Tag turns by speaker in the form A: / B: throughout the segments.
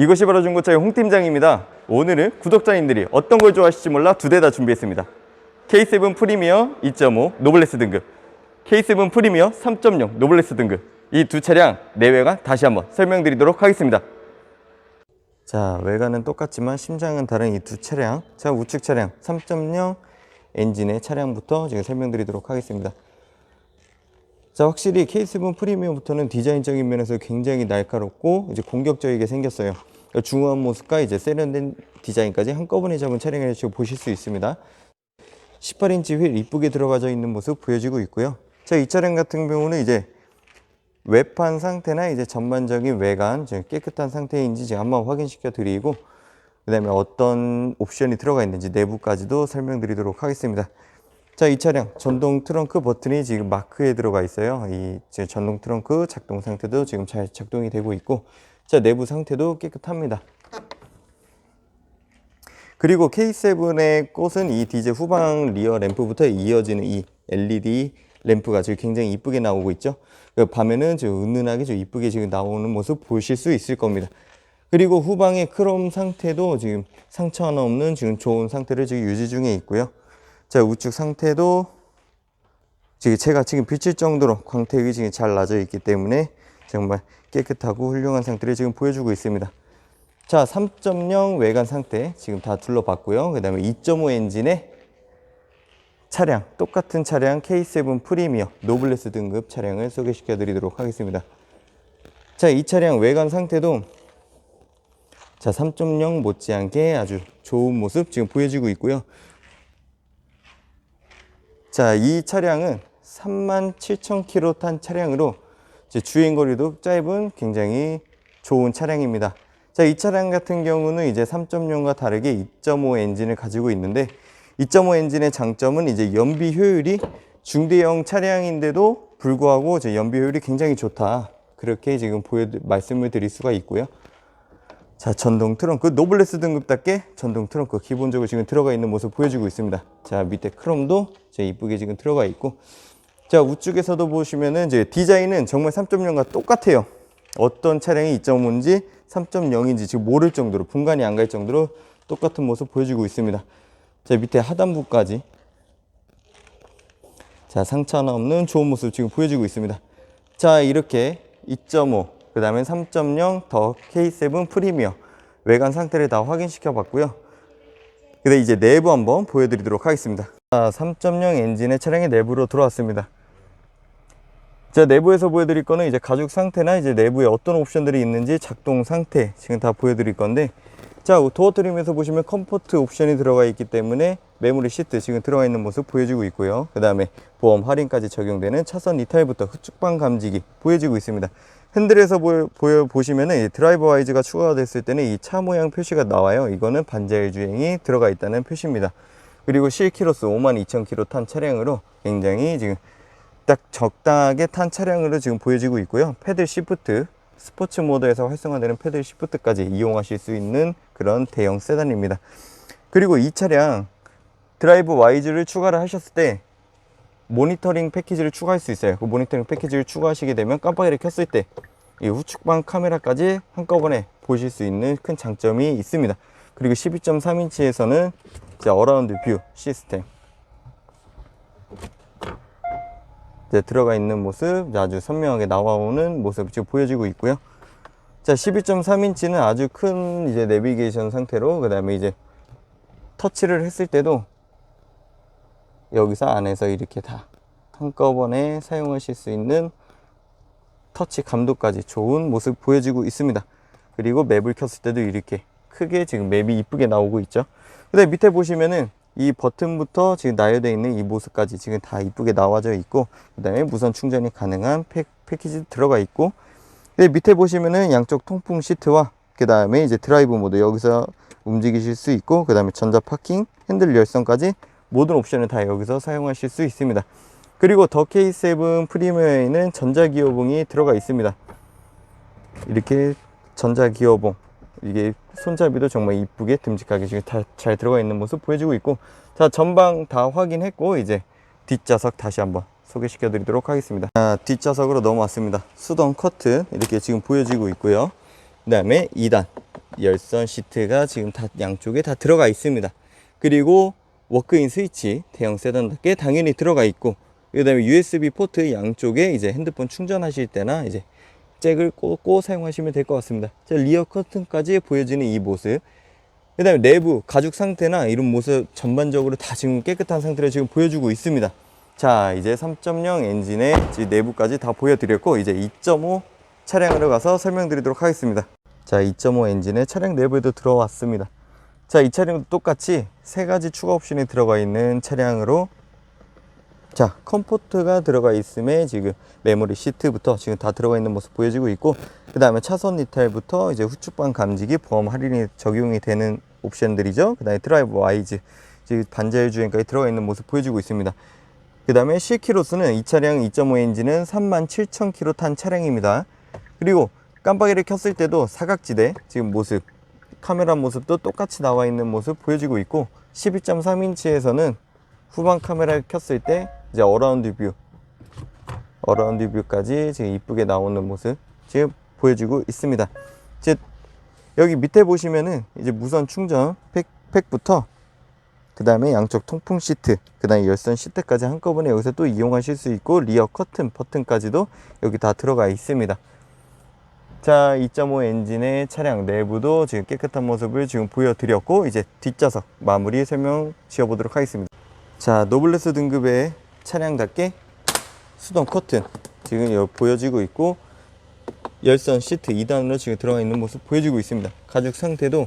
A: 이것이 바로 중고차의 홍 팀장입니다. 오늘은 구독자님들이 어떤 걸 좋아하실지 몰라 두 대 다 준비했습니다. K7 프리미어 2.5 노블레스 등급, K7 프리미어 3.0 노블레스 등급 이 두 차량 내외관 다시 한번 설명드리도록 하겠습니다. 자 외관은 똑같지만 심장은 다른 이 두 차량 자 우측 차량 3.0 엔진의 차량부터 지금 설명드리도록 하겠습니다. 자 확실히 K7 프리미어부터는 디자인적인 면에서 굉장히 날카롭고 이제 공격적이게 생겼어요. 중후한 모습과 이제 세련된 디자인까지 한꺼번에 잡은 차량을 지금 보실 수 있습니다. 18인치 휠 이쁘게 들어가져 있는 모습 보여지고 있고요. 자, 이 차량 같은 경우는 이제 외판 상태나 이제 전반적인 외관 지금 깨끗한 상태인지 지금 한번 확인시켜 드리고 그다음에 어떤 옵션이 들어가 있는지 내부까지도 설명드리도록 하겠습니다. 자, 이 차량 전동 트렁크 버튼이 지금 마크에 들어가 있어요. 이 전동 트렁크 작동 상태도 지금 잘 작동이 되고 있고 자, 내부 상태도 깨끗합니다. 그리고 K7의 꽃은 이 디젤 후방 리어 램프부터 이어지는 이 LED 램프가 지금 굉장히 이쁘게 나오고 있죠. 그 밤에는 지금 은은하게 좀 이쁘게 지금 나오는 모습 보실 수 있을 겁니다. 그리고 후방의 크롬 상태도 지금 상처 하나 없는 지금 좋은 상태를 지금 유지 중에 있고요. 자, 우측 상태도 지금 제가 지금 비칠 정도로 광택이 지금 잘 나져 있기 때문에 정말 깨끗하고 훌륭한 상태를 지금 보여주고 있습니다. 자, 3.0 외관 상태 지금 다 둘러봤고요. 그 다음에 2.5 엔진의 차량, 똑같은 차량 K7 프리미어 노블레스 등급 차량을 소개시켜 드리도록 하겠습니다. 자, 이 차량 외관 상태도 자, 3.0 못지않게 아주 좋은 모습 지금 보여지고 있고요. 자, 이 차량은 37,000km 탄 차량으로 주행 거리도 짧은 굉장히 좋은 차량입니다. 자, 이 차량 같은 경우는 이제 3.0과 다르게 2.5 엔진을 가지고 있는데 2.5 엔진의 장점은 이제 연비 효율이 중대형 차량인데도 불구하고 이제 연비 효율이 굉장히 좋다. 그렇게 지금 보여 말씀을 드릴 수가 있고요. 자, 전동 트렁크 노블레스 등급답게 전동 트렁크 기본적으로 지금 들어가 있는 모습 보여주고 있습니다. 자, 밑에 크롬도 제 이쁘게 지금 들어가 있고 자, 우측에서도 보시면은 이제 디자인은 정말 3.0과 똑같아요. 어떤 차량이 2.5인지 3.0인지 지금 모를 정도로 분간이 안 갈 정도로 똑같은 모습 보여주고 있습니다. 자, 밑에 하단부까지 자, 상처 하나 없는 좋은 모습 지금 보여주고 있습니다. 자, 이렇게 2.5, 그 다음에 3.0 더 K7 프리미어 외관 상태를 다 확인시켜 봤고요. 근데 이제 내부 한번 보여드리도록 하겠습니다. 자, 3.0 엔진의 차량의 내부로 들어왔습니다. 자, 내부에서 보여드릴 거는 이제 가죽 상태나 이제 내부에 어떤 옵션들이 있는지 작동 상태 지금 다 보여드릴 건데 자, 도어 트림에서 보시면 컴포트 옵션이 들어가 있기 때문에 메모리 시트 지금 들어가 있는 모습 보여지고 있고요. 그 다음에 보험 할인까지 적용되는 차선 이탈부터 후측방 감지기 보여지고 있습니다. 핸들에서 보여, 보여 보시면은 이 드라이버 와이즈가 추가가 됐을 때는 이 차 모양 표시가 나와요. 이거는 반자율 주행이 들어가 있다는 표시입니다. 그리고 실키로스 52,000km 탄 차량으로 굉장히 지금 딱 적당하게 탄 차량으로 지금 보여지고 있고요. 패들 시프트 스포츠 모드에서 활성화되는 패들 시프트까지 이용하실 수 있는 그런 대형 세단입니다. 그리고 이 차량 드라이브 와이즈를 추가를 하셨을 때 모니터링 패키지를 추가할 수 있어요. 그 모니터링 패키지를 추가하시게 되면 깜빡이를 켰을 때 이 후측방 카메라까지 한꺼번에 보실 수 있는 큰 장점이 있습니다. 그리고 12.3인치에서는 이제 어라운드 뷰 시스템 이제 들어가 있는 모습 아주 선명하게 나와오는 모습 지금 보여지고 있고요. 자, 12.3인치는 아주 큰 이제 내비게이션 상태로 그다음에 이제 터치를 했을 때도 여기서 안에서 이렇게 다 한꺼번에 사용하실 수 있는 터치 감도까지 좋은 모습 보여지고 있습니다. 그리고 맵을 켰을 때도 이렇게 크게 지금 맵이 이쁘게 나오고 있죠. 근데 밑에 보시면은 이 버튼부터 지금 나열되어 있는 이 모습까지 지금 다 이쁘게 나와져 있고 그 다음에 무선 충전이 가능한 팩, 패키지 들어가 있고 밑에 보시면은 양쪽 통풍 시트와 그 다음에 이제 드라이브 모드 여기서 움직이실 수 있고 그 다음에 전자 파킹 핸들 열선까지 모든 옵션을 다 여기서 사용하실 수 있습니다. 그리고 더 K7 프리미어에는 전자 기어봉이 들어가 있습니다. 이렇게 전자 기어봉 이게 손잡이도 정말 이쁘게 듬직하게 지금 다 잘 들어가 있는 모습 보여주고 있고 자 전방 다 확인했고 이제 뒷좌석 다시 한번 소개시켜 드리도록 하겠습니다. 자, 뒷좌석으로 넘어왔습니다. 수동 커튼 이렇게 지금 보여지고 있고요. 그 다음에 2단 열선 시트가 지금 다 양쪽에 다 들어가 있습니다. 그리고 워크인 스위치 대형 세단답게 당연히 들어가 있고 그 다음에 USB 포트 양쪽에 이제 핸드폰 충전하실 때나 이제 잭을 꽂고 사용하시면 될 것 같습니다. 자, 리어 커튼까지 보여지는 이 모습. 그 다음에 내부 가죽 상태나 이런 모습 전반적으로 다 지금 깨끗한 상태로 지금 보여주고 있습니다. 자, 이제 3.0 엔진의 내부까지 다 보여드렸고, 이제 2.5 차량으로 가서 설명드리도록 하겠습니다. 자, 2.5 엔진의 차량 내부에도 들어왔습니다. 자, 이 차량도 똑같이 세 가지 추가 옵션이 들어가 있는 차량으로 자, 컴포트가 들어가 있음에 지금 메모리 시트부터 지금 다 들어가 있는 모습 보여지고 있고, 그 다음에 차선 이탈부터 이제 후측방 감지기 보험 할인이 적용이 되는 옵션들이죠. 그 다음에 드라이브 와이즈, 지금 반자율 주행까지 들어가 있는 모습 보여지고 있습니다. 그 다음에 실키로수는 이 차량 2.5 엔진은 37,000km 탄 차량입니다. 그리고 깜빡이를 켰을 때도 사각지대 지금 모습, 카메라 모습도 똑같이 나와 있는 모습 보여지고 있고, 12.3인치에서는 후방 카메라를 켰을 때 이제 어라운드 뷰 어라운드 뷰까지 지금 이쁘게 나오는 모습 지금 보여주고 있습니다. 이제 여기 밑에 보시면은 이제 무선 충전 팩, 팩부터 그 다음에 양쪽 통풍 시트 그 다음에 열선 시트까지 한꺼번에 여기서 또 이용하실 수 있고 리어 커튼 버튼까지도 여기 다 들어가 있습니다. 자, 2.5 엔진의 차량 내부도 지금 깨끗한 모습을 지금 보여드렸고 이제 뒷좌석 마무리 설명 지어보도록 하겠습니다. 자, 노블레스 등급의 차량답게 수동 커튼 지금 여기 보여지고 있고 열선 시트 2단으로 지금 들어가 있는 모습 보여지고 있습니다. 가죽 상태도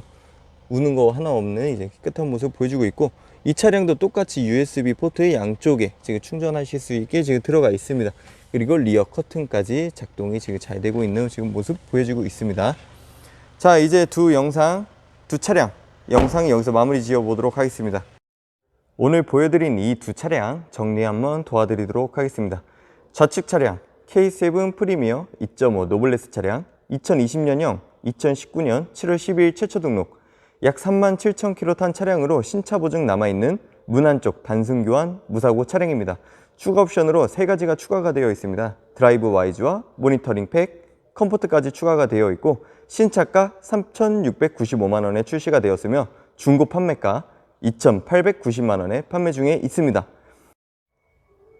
A: 우는 거 하나 없는 이제 깨끗한 모습 보여주고 있고 이 차량도 똑같이 USB 포트의 양쪽에 지금 충전하실 수 있게 지금 들어가 있습니다. 그리고 리어 커튼까지 작동이 지금 잘 되고 있는 지금 모습 보여지고 있습니다. 자, 이제 두 영상, 두 차량 영상 여기서 마무리 지어 보도록 하겠습니다. 오늘 보여드린 이 두 차량 정리 한번 도와드리도록 하겠습니다. 좌측 차량 K7 프리미어 2.5 노블레스 차량 2020년형 2019년 7월 12일 최초 등록 약 3만 7천 킬로 탄 차량으로 신차 보증 남아있는 문 안쪽 단순 교환 무사고 차량입니다. 추가 옵션으로 세 가지가 추가가 되어 있습니다. 드라이브 와이즈와 모니터링 팩, 컴포트까지 추가가 되어 있고 신차가 3,695만 원에 출시가 되었으며 중고 판매가 2,890만 원에 판매 중에 있습니다.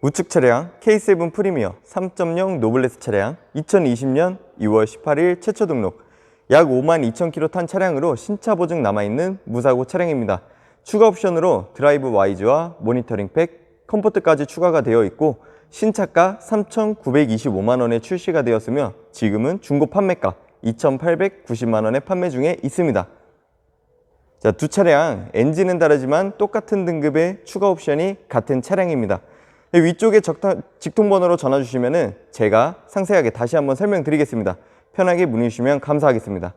A: 우측 차량 K7 프리미어 3.0 노블레스 차량 2020년 2월 18일 최초 등록 약 5만 2천 킬로 탄 차량으로 신차 보증 남아있는 무사고 차량입니다. 추가 옵션으로 드라이브 와이즈와 모니터링 팩, 컴포트까지 추가가 되어 있고 신차가 3,925만 원에 출시가 되었으며 지금은 중고 판매가 2,890만 원에 판매 중에 있습니다. 자, 두 차량 엔진은 다르지만 똑같은 등급의 추가 옵션이 같은 차량입니다. 위쪽에 적타, 직통번호로 전화 주시면 제가 상세하게 다시 한번 설명드리겠습니다. 편하게 문의 주시면 감사하겠습니다.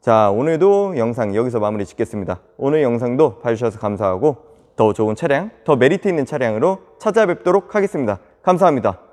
A: 자, 오늘도 영상 여기서 마무리 짓겠습니다. 오늘 영상도 봐주셔서 감사하고 더 좋은 차량, 더 메리트 있는 차량으로 찾아뵙도록 하겠습니다. 감사합니다.